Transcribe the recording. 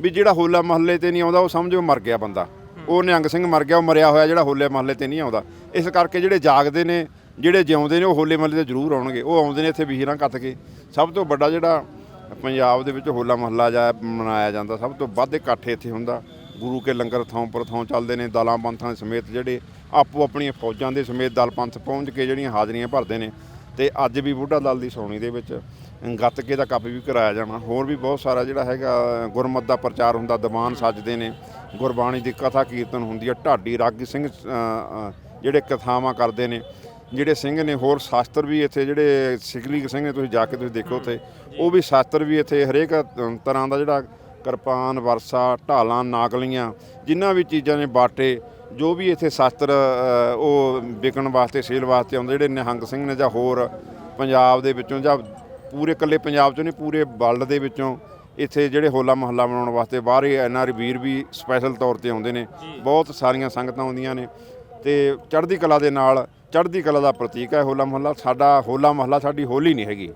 ਵੀ ਜਿਹੜਾ ਹੋਲਾ ਮਹੱਲੇ ਤੇ ਨਹੀਂ ਆਉਂਦਾ ਉਹ ਸਮਝੋ ਮਰ ਗਿਆ ਬੰਦਾ। ਉਹ ਨਿਹੰਗ ਸਿੰਘ ਮਰ ਗਿਆ ਉਹ ਮਰਿਆ ਹੋਇਆ ਜਿਹੜਾ ਹੋਲੇ ਮਹੱਲੇ ਤੇ ਨਹੀਂ ਆਉਂਦਾ। ਇਸ ਕਰਕੇ ਜਿਹੜੇ ਜਾਗਦੇ ਨੇ ਜਿਹੜੇ ਜਿਉਂਦੇ ਨੇ ਉਹ ਹੋਲੇ ਮਹੱਲੇ ਤੇ ਜ਼ਰੂਰ ਆਉਣਗੇ। ਉਹ ਆਉਂਦੇ ਨੇ ਇੱਥੇ ਵੀਰਾਂ ਕੱਤ ਕੇ। ਸਭ ਤੋਂ ਵੱਡਾ ਜਿਹੜਾ ਪੰਜਾਬ ਦੇ ਵਿੱਚ ਹੋਲਾ ਮਹੱਲਾ ਜਾ ਮਨਾਇਆ ਜਾਂਦਾ ਸਭ ਤੋਂ ਵੱਧ ਇਕੱਠ ਇੱਥੇ ਹੁੰਦਾ। ਗੁਰੂ ਕੇ ਲੰਗਰ ਥਾਂ ਪਰ ਥਾਂ ਚੱਲਦੇ ਨੇ ਦਲਾਂ ਪੰਥਾਂ ਦੇ ਸਮੇਤ ਜਿਹੜੇ ਆਪੋ ਆਪਣੀਆਂ ਫੌਜਾਂ ਦੇ ਸਮੇਤ ਦਲ ਪੰਥ ਪਹੁੰਚ ਕੇ ਜਿਹੜੀਆਂ ਹਾਜ਼ਰੀਆਂ ਭਰਦੇ ਨੇ। ਤੇ ਅੱਜ ਵੀ ਬੁੱਢਾ ਦਲ ਦੀ ਸੋਣੀ ਦੇ ਵਿੱਚ ਗੱਤਕੇ ਦਾ ਕੱਪ ਵੀ ਕਰਾਇਆ ਜਾਣਾ। ਹੋਰ ਵੀ ਬਹੁਤ ਸਾਰਾ ਜਿਹੜਾ ਹੈਗਾ, ਗੁਰਮਤ ਦਾ ਪ੍ਰਚਾਰ ਹੁੰਦਾ, ਦੀਵਾਨ ਸੱਜਦੇ ਨੇ। ਗੁਰਬਾਣੀ ਦੀ ਕਥਾ ਕੀਰਤਨ ਹੁੰਦੀ ਹੈ। ਢਾਡੀ ਰਾਗੀ ਸਿੰਘ ਜਿਹੜੇ ਕਥਾਵਾਂ ਕਰਦੇ ਨੇ, ਜਿਹੜੇ ਸਿੰਘ ਨੇ, ਹੋਰ ਸ਼ਾਸਤਰ ਵੀ ਇੱਥੇ ਜਿਹੜੇ ਸਿਕਲੀ ਸਿੰਘ ਨੇ, ਤੁਸੀਂ ਜਾ ਕੇ ਤੁਸੀਂ ਦੇਖੋ ਉੱਥੇ। ਉਹ ਵੀ ਸ਼ਾਸਤਰ ਵੀ ਇੱਥੇ ਹਰੇਕ ਤਰ੍ਹਾਂ ਦਾ ਜਿਹੜਾ ਕਿਰਪਾਨ, ਵਰਸਾ, ਢਾਲਾਂ, ਨਾਗਲੀਆਂ, ਜਿੰਨਾ ਵੀ ਚੀਜ਼ਾਂ ਨੇ, ਬਾਟੇ, ਜੋ ਵੀ ਇੱਥੇ ਸ਼ਾਸਤਰ ਉਹ ਵਿਕਣ ਵਾਸਤੇ, ਸੇਲ ਵਾਸਤੇ ਆਉਂਦੇ, ਜਿਹੜੇ ਨਿਹੰਗ ਸਿੰਘ ਨੇ ਜਾਂ ਹੋਰ ਪੰਜਾਬ ਦੇ ਵਿੱਚੋਂ ਜਾਂ ਪੂਰੇ ਇਕੱਲੇ ਪੰਜਾਬ ਚੋਂ ਨਹੀਂ ਪੂਰੇ ਵਰਲਡ ਦੇ ਵਿੱਚੋਂ ਇੱਥੇ ਜਿਹੜੇ ਹੋਲਾ ਮਹੱਲਾ ਮਨਾਉਣ ਵਾਸਤੇ ਬਾਹਰੇ ਐਨਆਰ ਵੀਰ ਵੀ ਸਪੈਸ਼ਲ ਤੌਰ ਤੇ ਆਉਂਦੇ ਨੇ। ਬਹੁਤ ਸਾਰੀਆਂ ਸੰਗਤਾਂ ਆਉਂਦੀਆਂ ਨੇ ਤੇ ਚੜ੍ਹਦੀ ਕਲਾ ਦੇ ਨਾਲ ਚੜ੍ਹਦੀ ਕਲਾ ਦਾ ਪ੍ਰਤੀਕ ਹੈ ਹੋਲਾ ਮਹੱਲਾ। ਸਾਡਾ ਹੋਲਾ ਮਹੱਲਾ ਸਾਡੀ ਹੋਲੀ ਨਹੀਂ ਹੈਗੀ।